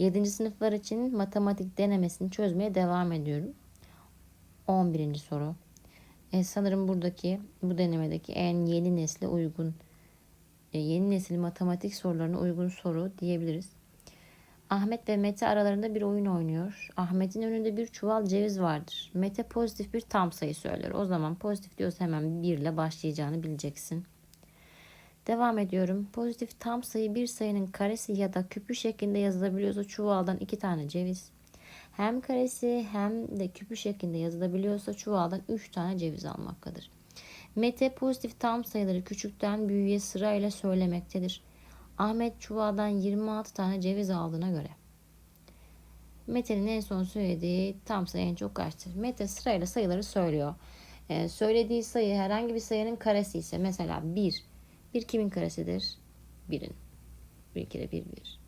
7. sınıflar için matematik denemesini çözmeye devam ediyorum. 11. soru. E, sanırım buradaki bu denemedeki en yeni nesle uygun e, yeni nesil matematik sorularına uygun soru diyebiliriz. Ahmet ve Mete aralarında bir oyun oynuyor. Ahmet'in önünde bir çuval ceviz vardır. Mete pozitif bir tam sayı söyler. O zaman pozitif diyorsa hemen 1 ile başlayacağını bileceksin. Devam ediyorum. Pozitif tam sayı bir sayının karesi ya da küpü şeklinde yazılabiliyorsa çuvaldan iki tane ceviz. Hem karesi hem de küpü şeklinde yazılabiliyorsa çuvaldan 3 tane ceviz almaktadır. Mete pozitif tam sayıları küçükten büyüğe sırayla söylemektedir. Ahmet çuvaldan 26 tane ceviz aldığına göre. Mete'nin en son söylediği tam sayı en çok kaçtır? Mete sırayla sayıları söylüyor. Ee, söylediği sayı herhangi bir sayının karesi ise mesela 1. 1 kimin karesidir? 1'in. 1 kere 1 1.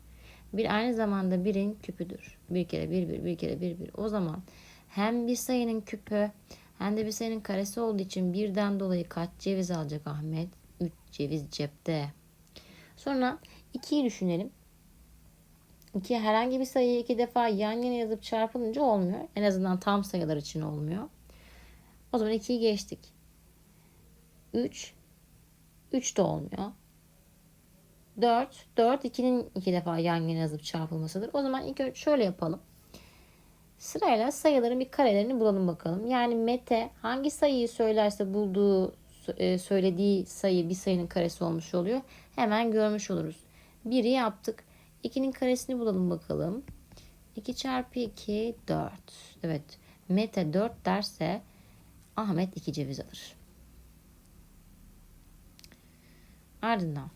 Bir aynı zamanda 1'in küpüdür. 1 kere 1 1 1 kere 1 1. O zaman hem bir sayının küpü hem de bir sayının karesi olduğu için birden dolayı kaç ceviz alacak Ahmet? 3 ceviz cepte. Sonra 2'yi düşünelim. 2 herhangi bir sayıyı iki defa yan yana yazıp çarpılınca olmuyor. En azından tam sayılar için olmuyor. O zaman 2'yi geçtik. 3 3 de olmuyor. 4 4 2'nin iki defa yan yana yazıp çarpılmasıdır. O zaman ilk şöyle yapalım. Sırayla sayıların bir karelerini bulalım bakalım. Yani Mete hangi sayıyı söylerse bulduğu e, söylediği sayı bir sayının karesi olmuş oluyor. Hemen görmüş oluruz. 1'i yaptık. 2'nin karesini bulalım bakalım. 2 çarpı 2 4. Evet. Mete 4 derse Ahmet 2 ceviz alır. Ardından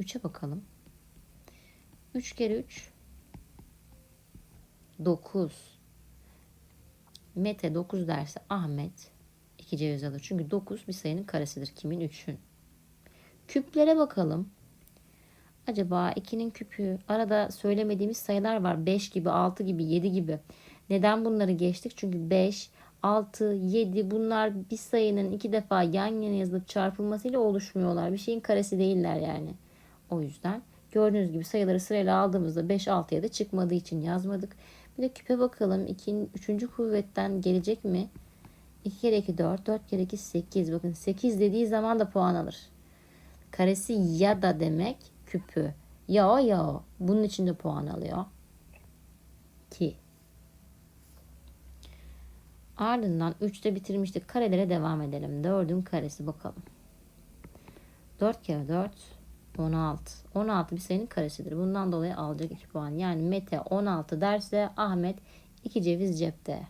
3'e bakalım. 3 kere 3 9. Mete 9 derse Ahmet 2 ceviz alır. Çünkü 9 bir sayının karesidir. Kimin? 3'ün. Küplere bakalım. Acaba 2'nin küpü arada söylemediğimiz sayılar var. 5 gibi, 6 gibi, 7 gibi. Neden bunları geçtik? Çünkü 5, 6, 7 bunlar bir sayının iki defa yan yana yazılıp çarpılmasıyla oluşmuyorlar. Bir şeyin karesi değiller yani. O yüzden gördüğünüz gibi sayıları sırayla aldığımızda 5, 6 ya da çıkmadığı için yazmadık. Bir de küpe bakalım. 2'nin 3. kuvvetten gelecek mi? 2 kere 2 4, 4 kere 2 8. Bakın 8 dediği zaman da puan alır. Karesi ya da demek küpü. Ya o ya o. Bunun için de puan alıyor. 2. Ardından 3'te bitirmiştik. Karelere devam edelim. 4'ün karesi bakalım. 4 kere 4 16. 16 bir sayının karesidir. Bundan dolayı alacak 2 puan. Yani Mete 16 derse Ahmet 2 ceviz cepte.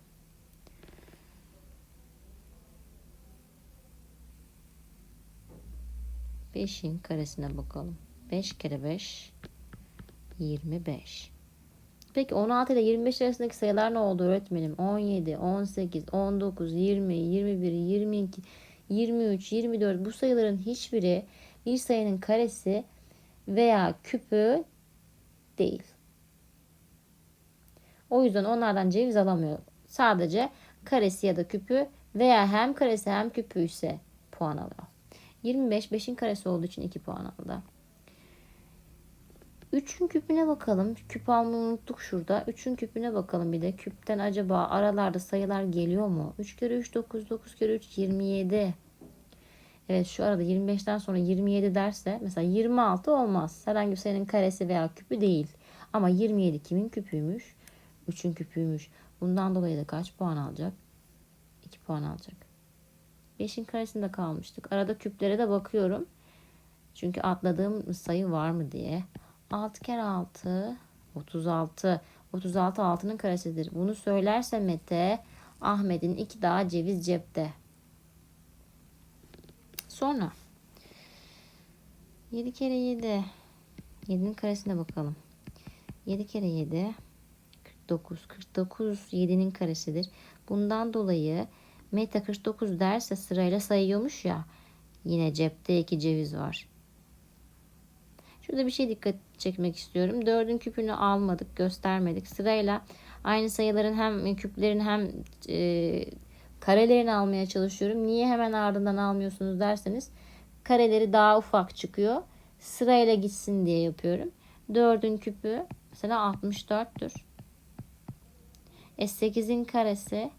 Beşin karesine bakalım. 5 kere 5 25. Peki 16 ile 25 arasındaki sayılar ne oldu öğretmenim? 17, 18, 19, 20, 21, 22, 23, 24 bu sayıların hiçbiri bir sayının karesi veya küpü değil. O yüzden onlardan ceviz alamıyor. Sadece karesi ya da küpü veya hem karesi hem küpü ise puan alıyor. 25 5'in karesi olduğu için 2 puan aldı. 3'ün küpüne bakalım. Küp almayı unuttuk şurada. 3'ün küpüne bakalım bir de. Küpten acaba aralarda sayılar geliyor mu? 3 kere 3 9, 9 kere 3 27. Evet şu arada 25'ten sonra 27 derse mesela 26 olmaz. Herhangi bir sayının karesi veya küpü değil. Ama 27 kimin küpüymüş? 3'ün küpüymüş. Bundan dolayı da kaç puan alacak? 2 puan alacak. 5'in karesinde kalmıştık. Arada küplere de bakıyorum. Çünkü atladığım sayı var mı diye. 6 kere 6 36. 36 6'nın karesidir. Bunu söylerse Mete Ahmet'in iki daha ceviz cepte. Sonra 7 kere 7 7'nin karesine bakalım. 7 kere 7 49. 49 7'nin karesidir. Bundan dolayı Meta 49 derse sırayla sayıyormuş ya. Yine cepte iki ceviz var. Şurada bir şey dikkat çekmek istiyorum. 4'ün küpünü almadık, göstermedik. Sırayla aynı sayıların hem küplerin hem e, karelerini almaya çalışıyorum. Niye hemen ardından almıyorsunuz derseniz kareleri daha ufak çıkıyor. Sırayla gitsin diye yapıyorum. 4'ün küpü mesela 64'tür. E 8'in karesi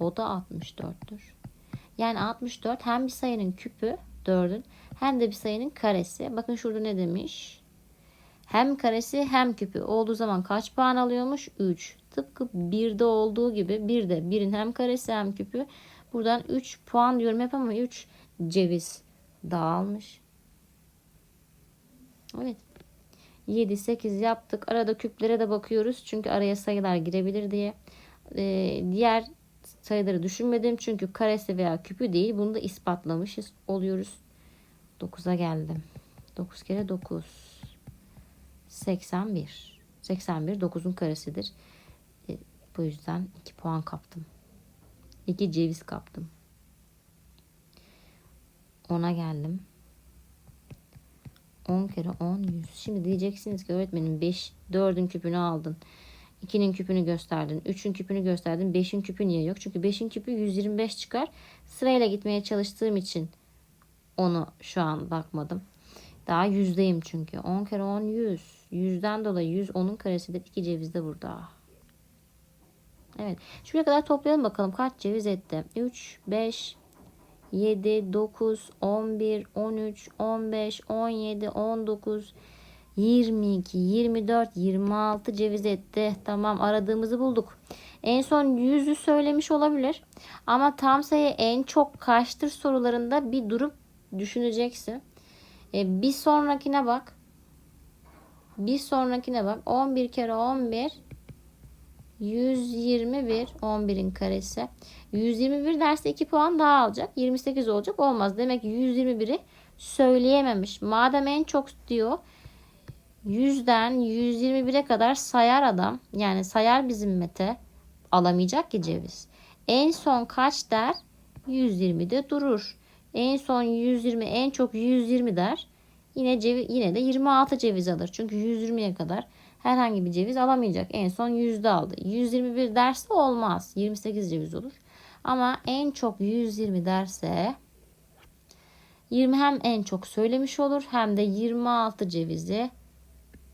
o da 64'tür. Yani 64 hem bir sayının küpü 4'ün hem de bir sayının karesi. Bakın şurada ne demiş? Hem karesi hem küpü olduğu zaman kaç puan alıyormuş? 3. Tıpkı 1'de olduğu gibi 1'de 1'in hem karesi hem küpü. Buradan 3 puan diyorum hep ama 3 ceviz dağılmış. Evet. 7, 8 yaptık. Arada küplere de bakıyoruz. Çünkü araya sayılar girebilir diye. Ee, diğer sayıları düşünmedim. Çünkü karesi veya küpü değil. Bunu da ispatlamışız oluyoruz. 9'a geldim. 9 kere 9. 81. 81 9'un karesidir. E, bu yüzden 2 puan kaptım. 2 ceviz kaptım. 10'a geldim. 10 kere 10 100. Şimdi diyeceksiniz ki öğretmenim 5 4'ün küpünü aldın. 2'nin küpünü gösterdin. 3'ün küpünü gösterdin. 5'in küpü niye yok? Çünkü 5'in küpü 125 çıkar. Sırayla gitmeye çalıştığım için onu şu an bakmadım. Daha yüzdeyim çünkü. 10 kere 10 100. Yüzden dolayı 100 onun karesidir. 2 ceviz de burada. Evet. Şuraya kadar toplayalım bakalım kaç ceviz etti. 3, 5, 7, 9, 11, 13, 15, 17, 19, 22, 24, 26 ceviz etti. Tamam aradığımızı bulduk. En son 100'ü söylemiş olabilir. Ama tam sayı en çok kaçtır sorularında bir durup düşüneceksin. E, bir sonrakine bak. Bir sonrakine bak. 11 kere 11 121 11'in karesi. 121 derse 2 puan daha alacak. 28 olacak. Olmaz. Demek ki 121'i söyleyememiş. Madem en çok diyor 100'den 121'e kadar sayar adam. Yani sayar bizim Mete. Alamayacak ki ceviz. En son kaç der? 120'de durur. En son 120 en çok 120 der. Yine ceviz, yine de 26 ceviz alır. Çünkü 120'ye kadar herhangi bir ceviz alamayacak. En son yüzde aldı. 121 derse olmaz. 28 ceviz olur. Ama en çok 120 derse 20 hem en çok söylemiş olur hem de 26 cevizi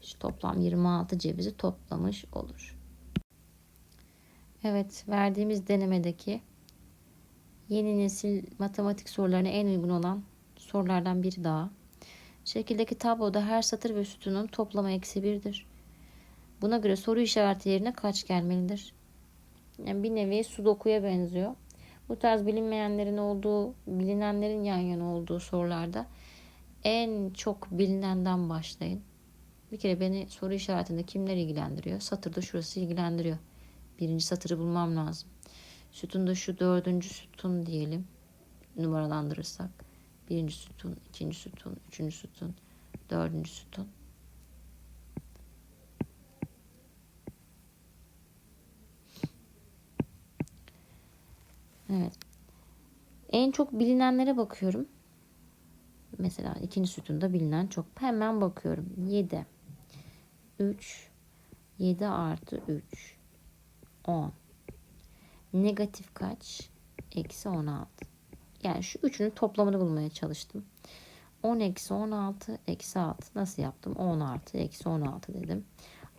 işte toplam 26 cevizi toplamış olur. Evet verdiğimiz denemedeki yeni nesil matematik sorularına en uygun olan sorulardan biri daha. Şekildeki tabloda her satır ve sütunun toplamı eksi birdir. Buna göre soru işareti yerine kaç gelmelidir? Yani bir nevi sudokuya benziyor. Bu tarz bilinmeyenlerin olduğu, bilinenlerin yan yana olduğu sorularda en çok bilinenden başlayın. Bir kere beni soru işaretinde kimler ilgilendiriyor? Satırda şurası ilgilendiriyor. Birinci satırı bulmam lazım. Sütunda şu dördüncü sütun diyelim. Numaralandırırsak. Birinci sütun, ikinci sütun, üçüncü sütun, dördüncü sütun. Evet. En çok bilinenlere bakıyorum. Mesela ikinci sütunda bilinen çok. Hemen bakıyorum. 7. 3. 7 artı 3. 10. Negatif kaç? Eksi 16. Yani şu üçünün toplamını bulmaya çalıştım. 10 eksi 16 eksi 6. Nasıl yaptım? 10 artı eksi 16 dedim.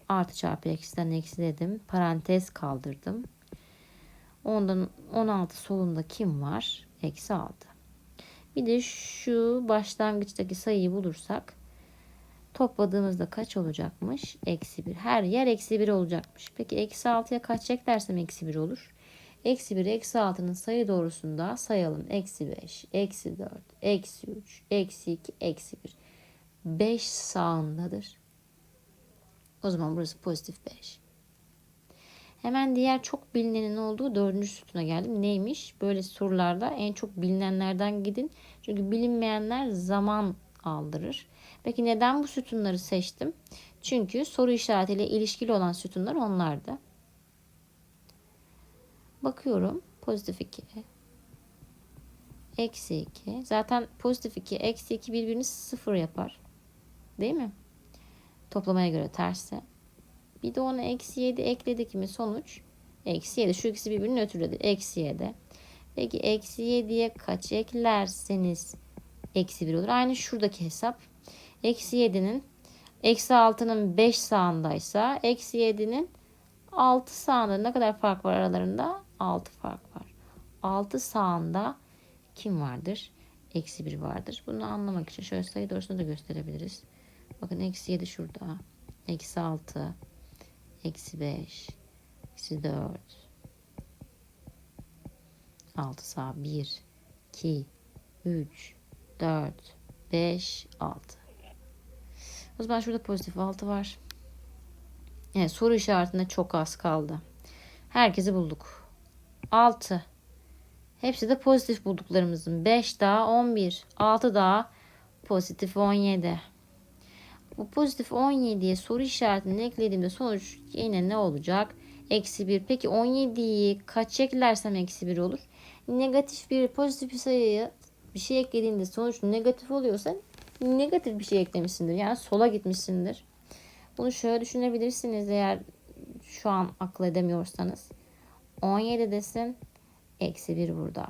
Artı çarpı eksiden eksi dedim. Parantez kaldırdım. Ondan 16 solunda kim var? Eksi 6. Bir de şu başlangıçtaki sayıyı bulursak topladığımızda kaç olacakmış? Eksi 1. Her yer eksi 1 olacakmış. Peki eksi 6'ya kaç eklersem eksi 1 olur? Eksi 1, eksi 6'nın sayı doğrusunda sayalım. Eksi 5, eksi 4, eksi 3, eksi 2, eksi 1. 5 sağındadır. O zaman burası pozitif 5. Hemen diğer çok bilinenin olduğu dördüncü sütuna geldim. Neymiş? Böyle sorularda en çok bilinenlerden gidin. Çünkü bilinmeyenler zaman aldırır. Peki neden bu sütunları seçtim? Çünkü soru işaretiyle ilişkili olan sütunlar onlardı. Bakıyorum. Pozitif 2. Eksi 2. Zaten pozitif 2, eksi 2 birbirini sıfır yapar. Değil mi? Toplamaya göre tersi. Bir de ona eksi 7 ekledik mi sonuç? Eksi 7. Şu ikisi birbirini nötrledi. Eksi 7. Peki eksi 7'ye kaç eklerseniz eksi 1 olur. Aynı şuradaki hesap. Eksi 7'nin Eksi 6'nın 5 sağındaysa eksi 7'nin 6 sağında ne kadar fark var aralarında? 6 fark var. 6 sağında kim vardır? Eksi 1 vardır. Bunu anlamak için şöyle sayı doğrusunu da gösterebiliriz. Bakın eksi 7 şurada. Eksi 6. Eksi 5. Eksi 4. 6 sağ. 1, 2, 3, 4, 5, 6. O zaman şurada pozitif 6 var. Evet, soru işaretinde çok az kaldı. Herkesi bulduk. 6. Hepsi de pozitif bulduklarımızın. 5 daha 11. 6 daha pozitif 17. Bu pozitif 17'ye soru işaretini eklediğimde sonuç yine ne olacak? Eksi 1. Peki 17'yi kaç eklersem eksi 1 olur? Negatif bir pozitif bir sayıya bir şey eklediğinde sonuç negatif oluyorsa negatif bir şey eklemişsindir. Yani sola gitmişsindir. Bunu şöyle düşünebilirsiniz eğer şu an akıl edemiyorsanız. 17 desin eksi 1 burada.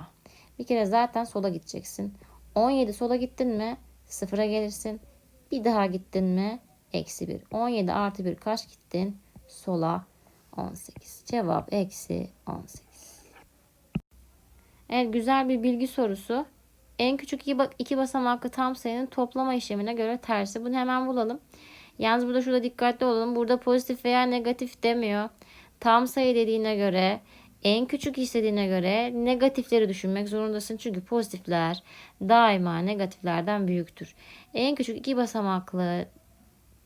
Bir kere zaten sola gideceksin. 17 sola gittin mi sıfıra gelirsin. Bir daha gittin mi eksi 1. 17 artı 1 kaç gittin? Sola 18. Cevap eksi 18. Evet güzel bir bilgi sorusu. En küçük iki, iki basamaklı tam sayının toplama işlemine göre tersi. Bunu hemen bulalım. Yalnız burada şurada dikkatli olalım. Burada pozitif veya negatif demiyor. Tam sayı dediğine göre en küçük istediğine göre negatifleri düşünmek zorundasın. Çünkü pozitifler daima negatiflerden büyüktür. En küçük iki basamaklı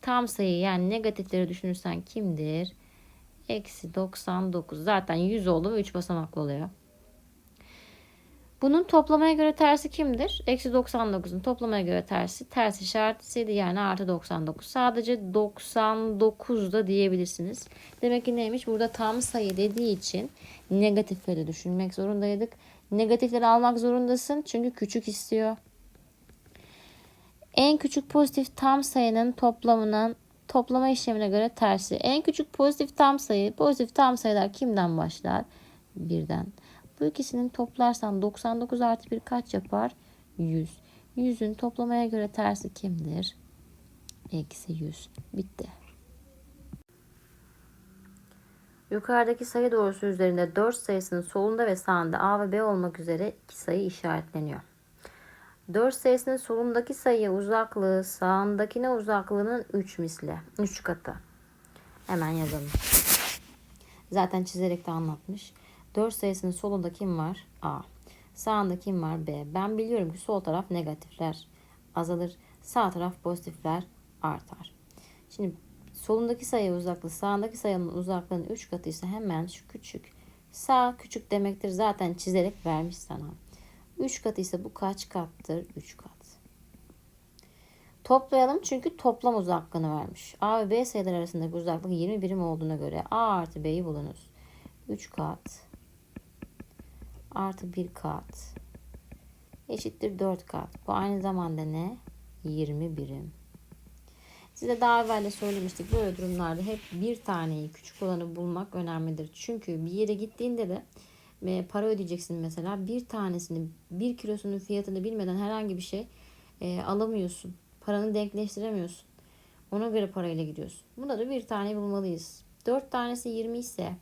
tam sayı yani negatifleri düşünürsen kimdir? Eksi 99. Zaten 100 oldu mu 3 basamaklı oluyor. Bunun toplamaya göre tersi kimdir? Eksi 99'un toplamaya göre tersi ters işaretisiydi yani artı 99. Sadece 99 da diyebilirsiniz. Demek ki neymiş? Burada tam sayı dediği için negatifleri düşünmek zorundaydık. Negatifleri almak zorundasın çünkü küçük istiyor. En küçük pozitif tam sayının toplamının toplama işlemine göre tersi. En küçük pozitif tam sayı, pozitif tam sayılar kimden başlar? Birden. Bu ikisinin toplarsan 99 artı 1 kaç yapar? 100. 100'ün toplamaya göre tersi kimdir? Eksi 100. Bitti. Yukarıdaki sayı doğrusu üzerinde 4 sayısının solunda ve sağında A ve B olmak üzere iki sayı işaretleniyor. 4 sayısının solundaki sayıya uzaklığı sağındakine uzaklığının 3 misli. 3 katı. Hemen yazalım. Zaten çizerek de anlatmış. 4 sayısının solunda kim var? A. Sağında kim var? B. Ben biliyorum ki sol taraf negatifler azalır. Sağ taraf pozitifler artar. Şimdi solundaki sayı uzaklığı sağındaki sayının uzaklığının 3 katıysa hemen şu küçük. Sağ küçük demektir. Zaten çizerek vermiş sana. 3 katıysa bu kaç kattır? 3 kat. Toplayalım çünkü toplam uzaklığını vermiş. A ve B sayılar arasındaki uzaklık 20 birim olduğuna göre A artı B'yi bulunuz. 3 kat artı 1 kat eşittir 4 kat. Bu aynı zamanda ne? 20 birim. Size daha evvel de söylemiştik böyle durumlarda hep bir taneyi küçük olanı bulmak önemlidir. Çünkü bir yere gittiğinde de e, para ödeyeceksin mesela bir tanesini bir kilosunun fiyatını bilmeden herhangi bir şey e, alamıyorsun. Paranı denkleştiremiyorsun. Ona göre parayla gidiyorsun. Bunda da bir tane bulmalıyız. 4 tanesi 20 ise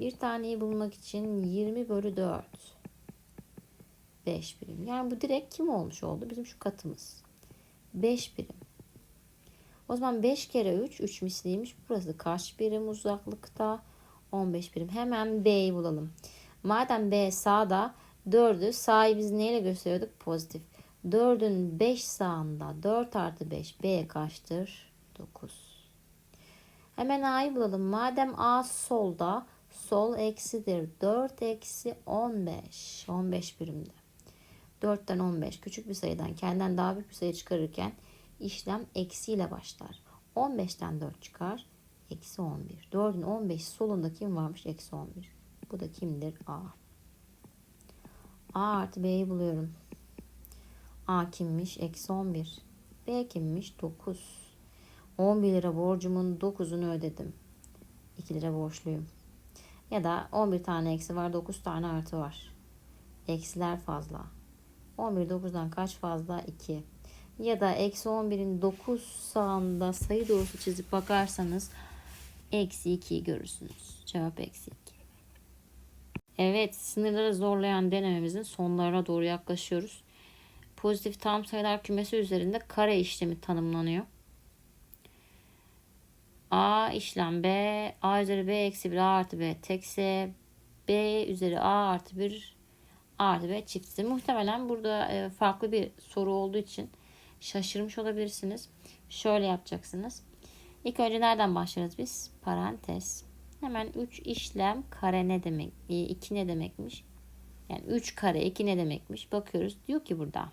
bir taneyi bulmak için 20 bölü 4. 5 birim. Yani bu direkt kim olmuş oldu? Bizim şu katımız. 5 birim. O zaman 5 kere 3, 3 misliymiş. Burası kaç birim uzaklıkta? 15 birim. Hemen B'yi bulalım. Madem B sağda 4'ü sağı biz neyle gösteriyorduk? Pozitif. 4'ün 5 sağında 4 artı 5 B kaçtır? 9. Hemen A'yı bulalım. Madem A solda sol eksidir. 4 eksi 15. 15 birimde. 4'ten 15 küçük bir sayıdan kendinden daha büyük bir sayı çıkarırken işlem eksiyle başlar. 15'ten 4 çıkar. Eksi 11. 4'ün 15 solunda kim varmış? Eksi 11. Bu da kimdir? A. A artı B'yi buluyorum. A kimmiş? Eksi 11. B kimmiş? 9. 11 lira borcumun 9'unu ödedim. 2 lira borçluyum. Ya da 11 tane eksi var 9 tane artı var. Eksiler fazla. 11 9'dan kaç fazla? 2. ya da eksi 11'in 9 sağında sayı doğrusu çizip bakarsanız eksi 2'yi görürsünüz. Cevap eksi 2. Evet sınırları zorlayan denememizin sonlarına doğru yaklaşıyoruz. Pozitif tam sayılar kümesi üzerinde kare işlemi tanımlanıyor. A işlem B, A üzeri B eksi 1 A artı B tekse B üzeri A artı 1 A artı B çiftse. Muhtemelen burada e, farklı bir soru olduğu için şaşırmış olabilirsiniz. Şöyle yapacaksınız. İlk önce nereden başlarız biz? Parantez. Hemen 3 işlem kare ne demek? 2 ne demekmiş? Yani 3 kare 2 ne demekmiş? Bakıyoruz. Diyor ki burada.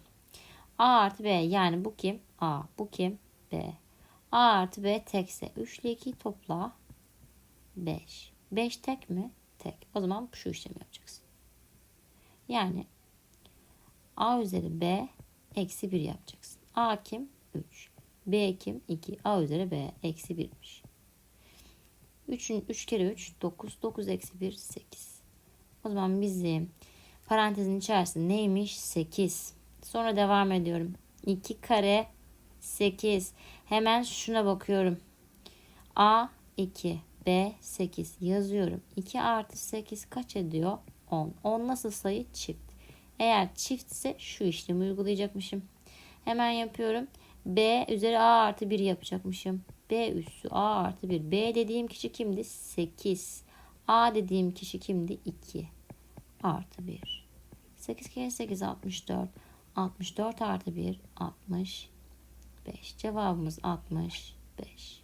A artı B yani bu kim? A. Bu kim? B. A artı B tekse 3 ile 2'yi topla. 5. 5 tek mi? Tek. O zaman şu işlemi yapacaksın. Yani A üzeri B eksi 1 yapacaksın. A kim? 3. B kim? 2. A üzeri B eksi 1'miş. 3'ün 3 kere 3 9. 9 eksi 1 8. O zaman bizim parantezin içerisinde neymiş? 8. Sonra devam ediyorum. 2 kare 8. Hemen şuna bakıyorum. A 2 B 8 yazıyorum. 2 artı 8 kaç ediyor? 10. 10 nasıl sayı? Çift. Eğer çiftse şu işlemi uygulayacakmışım. Hemen yapıyorum. B üzeri A artı 1 yapacakmışım. B üssü A artı 1. B dediğim kişi kimdi? 8. A dediğim kişi kimdi? 2. Artı 1. 8 kere 8 64. 64 artı 1 65. Cevabımız 65.